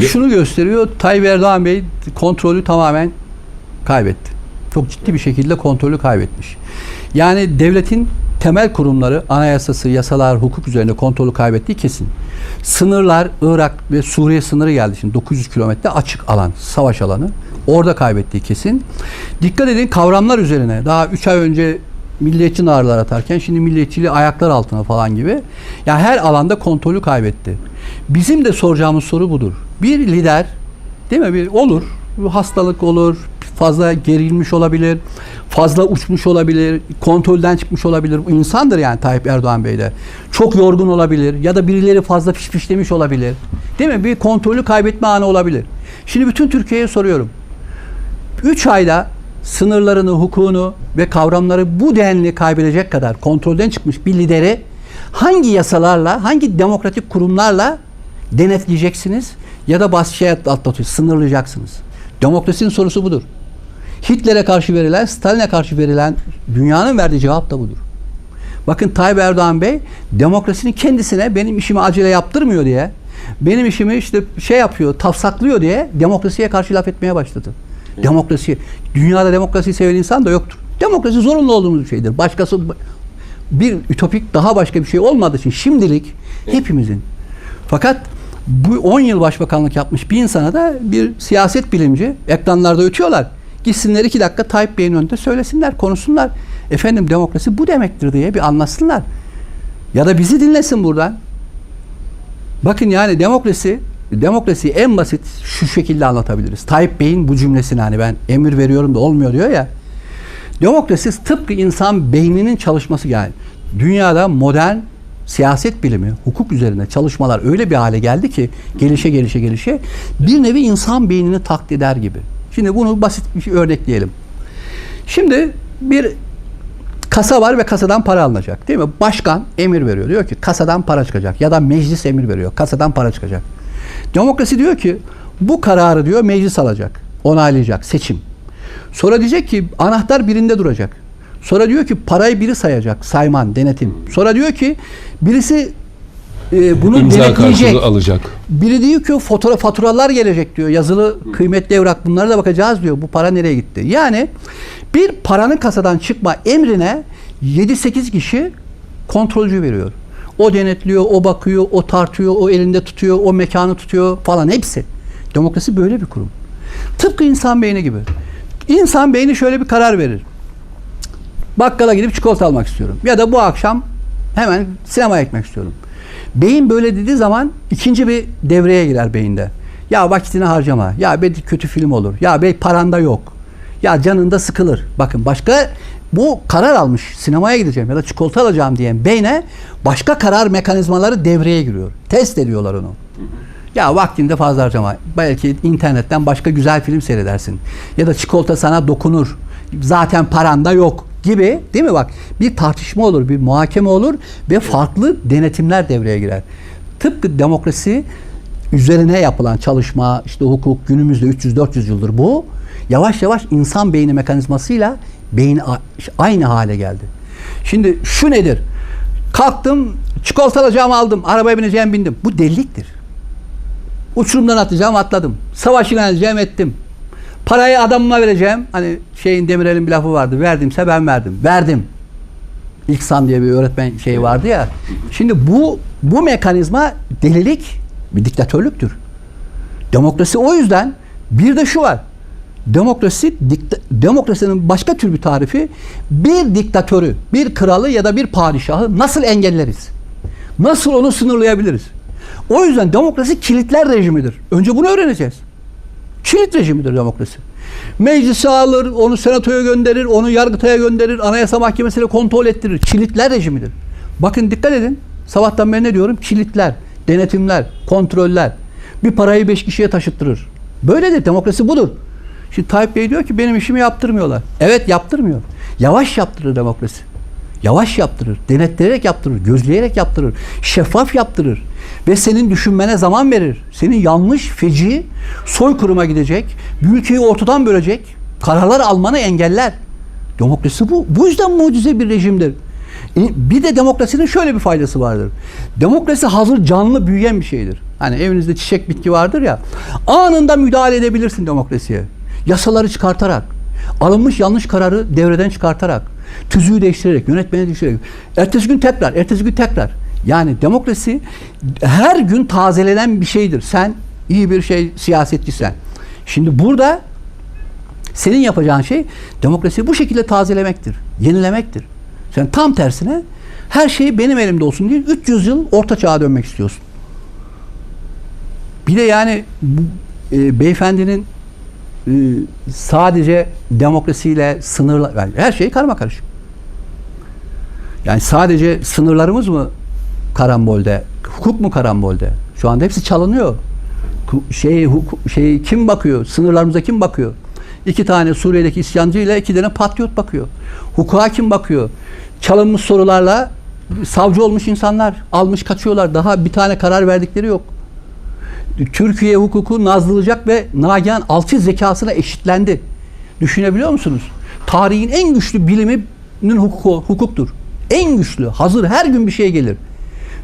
Bu şunu gösteriyor. Tayyip Erdoğan Bey kontrolü tamamen kaybetti. Çok ciddi bir şekilde kontrolü kaybetmiş. Yani devletin temel kurumları, anayasası, yasalar, hukuk üzerinde kontrolü kaybettiği kesin. Sınırlar, Irak ve Suriye sınırı geldi şimdi 900 kilometre açık alan, savaş alanı. Orada kaybettiği kesin. Dikkat edin kavramlar üzerine. Daha 3 ay önce milliyetçi narlar atarken şimdi milliyetçiliği ayaklar altına falan gibi. Yani her alanda kontrolü kaybetti. Bizim de soracağımız soru budur. Bir lider değil mi? Bir olur. Hastalık olur. Fazla gerilmiş olabilir. Fazla uçmuş olabilir. Kontrolden çıkmış olabilir. İnsandır yani Tayyip Erdoğan Bey de. Çok yorgun olabilir. Ya da birileri fazla fişfişlemiş olabilir. Değil mi? Bir kontrolü kaybetme anı olabilir. Şimdi bütün Türkiye'ye soruyorum. 3 ayda sınırlarını, hukukunu ve kavramları bu denli kaybedecek kadar kontrolden çıkmış bir lideri hangi yasalarla, hangi demokratik kurumlarla denetleyeceksiniz ya da baskı şey sınırlayacaksınız. Demokrasinin sorusu budur. Hitler'e karşı verilen, Stalin'e karşı verilen dünyanın verdiği cevap da budur. Bakın Tayyip Erdoğan Bey demokrasinin kendisine benim işimi acele yaptırmıyor diye, benim işimi işte şey yapıyor, tafsaklıyor diye demokrasiye karşı laf etmeye başladı. Demokrasi, dünyada demokrasiyi seven insan da yoktur. Demokrasi zorunlu olduğumuz bir şeydir. Başkası bir ütopik daha başka bir şey olmadığı için şimdilik hepimizin. Fakat bu 10 yıl başbakanlık yapmış bir insana da bir siyaset bilimci ekranlarda ötüyorlar. Gitsinler iki dakika Tayyip Bey'in önünde söylesinler, konuşsunlar. Efendim demokrasi bu demektir diye bir anlasınlar. Ya da bizi dinlesin buradan. Bakın yani demokrasi demokrasiyi en basit şu şekilde anlatabiliriz. Tayyip Bey'in bu cümlesini hani ben emir veriyorum da olmuyor diyor ya. Demokrasi tıpkı insan beyninin çalışması yani. Dünyada modern siyaset bilimi, hukuk üzerine çalışmalar öyle bir hale geldi ki gelişe gelişe gelişe bir nevi insan beynini taklit eder gibi. Şimdi bunu basit bir şey örnekleyelim. Şimdi bir kasa var ve kasadan para alınacak değil mi? Başkan emir veriyor. Diyor ki kasadan para çıkacak ya da meclis emir veriyor. Kasadan para çıkacak. Demokrasi diyor ki bu kararı diyor meclis alacak. Onaylayacak. Seçim. Sonra diyecek ki anahtar birinde duracak. Sonra diyor ki parayı biri sayacak. Sayman, denetim. Sonra diyor ki birisi e, bunu İmza denetleyecek. alacak. Biri diyor ki fotoğraf faturalar gelecek diyor. Yazılı kıymetli evrak bunlara da bakacağız diyor. Bu para nereye gitti? Yani bir paranın kasadan çıkma emrine 7-8 kişi kontrolcü veriyor. O denetliyor, o bakıyor, o tartıyor, o elinde tutuyor, o mekanı tutuyor falan hepsi. Demokrasi böyle bir kurum. Tıpkı insan beyni gibi. İnsan beyni şöyle bir karar verir. Bakkala gidip çikolata almak istiyorum. Ya da bu akşam hemen sinemaya gitmek istiyorum. Beyin böyle dediği zaman ikinci bir devreye girer beyinde. Ya vakitini harcama. Ya belki kötü film olur. Ya belki paranda yok. Ya canında sıkılır. Bakın başka bu karar almış sinemaya gideceğim ya da çikolata alacağım diyen beyne başka karar mekanizmaları devreye giriyor. Test ediyorlar onu. Ya vaktinde fazla harcama. Belki internetten başka güzel film seyredersin. Ya da çikolata sana dokunur. Zaten paranda yok gibi değil mi bak bir tartışma olur bir muhakeme olur ve farklı denetimler devreye girer. Tıpkı demokrasi üzerine yapılan çalışma işte hukuk günümüzde 300-400 yıldır bu yavaş yavaş insan beyni mekanizmasıyla beyin aynı hale geldi. Şimdi şu nedir? Kalktım çikolata alacağım aldım arabaya bineceğim bindim. Bu deliliktir. Uçurumdan atlayacağım atladım. Savaş ilan edeceğim ettim. Parayı adamıma vereceğim. Hani şeyin Demirel'in bir lafı vardı. Verdimse ben verdim. Verdim. İhsan diye bir öğretmen şey vardı ya. Şimdi bu bu mekanizma delilik, bir diktatörlüktür. Demokrasi o yüzden bir de şu var. Demokrasi dikta, demokrasinin başka tür bir tarifi bir diktatörü, bir kralı ya da bir padişahı nasıl engelleriz? Nasıl onu sınırlayabiliriz? O yüzden demokrasi kilitler rejimidir. Önce bunu öğreneceğiz. Kilit rejimidir demokrasi. Meclise alır, onu senatoya gönderir, onu yargıtaya gönderir, anayasa mahkemesiyle kontrol ettirir. Kilitler rejimidir. Bakın dikkat edin. Sabahtan beri ne diyorum? Kilitler, denetimler, kontroller. Bir parayı beş kişiye taşıttırır. Böyle de demokrasi budur. Şimdi Tayyip Bey diyor ki benim işimi yaptırmıyorlar. Evet yaptırmıyor. Yavaş yaptırır demokrasi. Yavaş yaptırır, denetleyerek yaptırır, gözleyerek yaptırır, şeffaf yaptırır ve senin düşünmene zaman verir. Senin yanlış, feci, soykırıma gidecek, bir ülkeyi ortadan bölecek, kararlar almanı engeller. Demokrasi bu. Bu yüzden mucize bir rejimdir. E, Bir de demokrasinin şöyle bir faydası vardır. Demokrasi hazır canlı büyüyen bir şeydir. Hani evinizde çiçek bitki vardır ya. Anında müdahale edebilirsin demokrasiye. Yasaları çıkartarak, alınmış yanlış kararı devreden çıkartarak, tüzüğü değiştirerek, yönetmeni değiştirerek. Ertesi gün tekrar, ertesi gün tekrar. Yani demokrasi her gün tazelenen bir şeydir. Sen iyi bir şey siyasetçisen. Şimdi burada senin yapacağın şey demokrasiyi bu şekilde tazelemektir, yenilemektir. Sen tam tersine her şey benim elimde olsun diye 300 yıl orta çağa dönmek istiyorsun. Bir de yani bu, e, beyefendinin sadece demokrasiyle sınırla yani her şey karma karışık. Yani sadece sınırlarımız mı karambolde, hukuk mu karambolde? Şu anda hepsi çalınıyor. Şey, hukuk, şey kim bakıyor? Sınırlarımıza kim bakıyor? İki tane Suriye'deki isyancı ile iki tane patriot bakıyor. Hukuka kim bakıyor? Çalınmış sorularla savcı olmuş insanlar almış kaçıyorlar. Daha bir tane karar verdikleri yok. Türkiye hukuku nazlanacak ve Nagihan alçı zekasına eşitlendi. Düşünebiliyor musunuz? Tarihin en güçlü biliminin hukuku, hukuktur. En güçlü, hazır her gün bir şey gelir.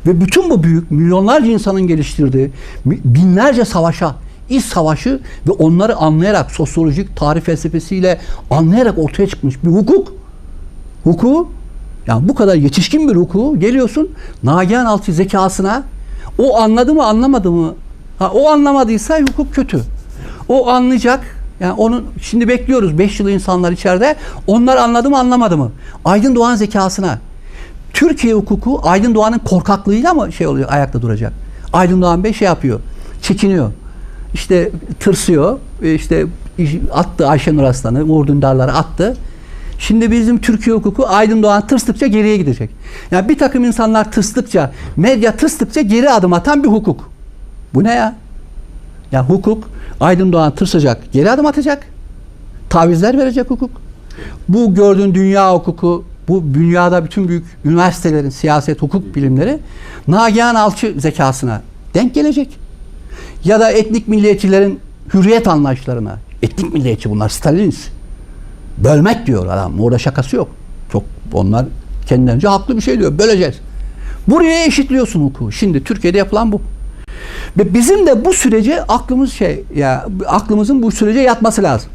Ve bütün bu büyük milyonlarca insanın geliştirdiği binlerce savaşa, iç savaşı ve onları anlayarak sosyolojik tarih felsefesiyle anlayarak ortaya çıkmış bir hukuk. Hukuku yani bu kadar yetişkin bir hukuku geliyorsun Nagihan Alçı zekasına o anladı mı anlamadı mı? Ha, o anlamadıysa hukuk kötü. O anlayacak. Yani onun şimdi bekliyoruz 5 yıl insanlar içeride. Onlar anladı mı anlamadı mı? Aydın Doğan zekasına. Türkiye hukuku Aydın Doğan'ın korkaklığıyla mı şey oluyor ayakta duracak? Aydın Doğan Bey şey yapıyor. Çekiniyor. İşte tırsıyor. E, işte iş- attı Ayşenur Aslan'ı, Uğur Dündar'ları attı. Şimdi bizim Türkiye hukuku Aydın Doğan tırstıkça geriye gidecek. Yani bir takım insanlar tırstıkça, medya tırstıkça geri adım atan bir hukuk. Bu ne ya? Ya hukuk Aydın Doğan tırsacak, geri adım atacak. Tavizler verecek hukuk. Bu gördüğün dünya hukuku, bu dünyada bütün büyük üniversitelerin siyaset, hukuk bilimleri Nagihan Alçı zekasına denk gelecek. Ya da etnik milliyetçilerin hürriyet anlayışlarına. Etnik milliyetçi bunlar, Stalinist. Bölmek diyor adam. Orada şakası yok. Çok onlar kendilerince haklı bir şey diyor. Böleceğiz. Buraya eşitliyorsun hukuku. Şimdi Türkiye'de yapılan bu. Ve bizim de bu sürece aklımız şey ya aklımızın bu sürece yatması lazım.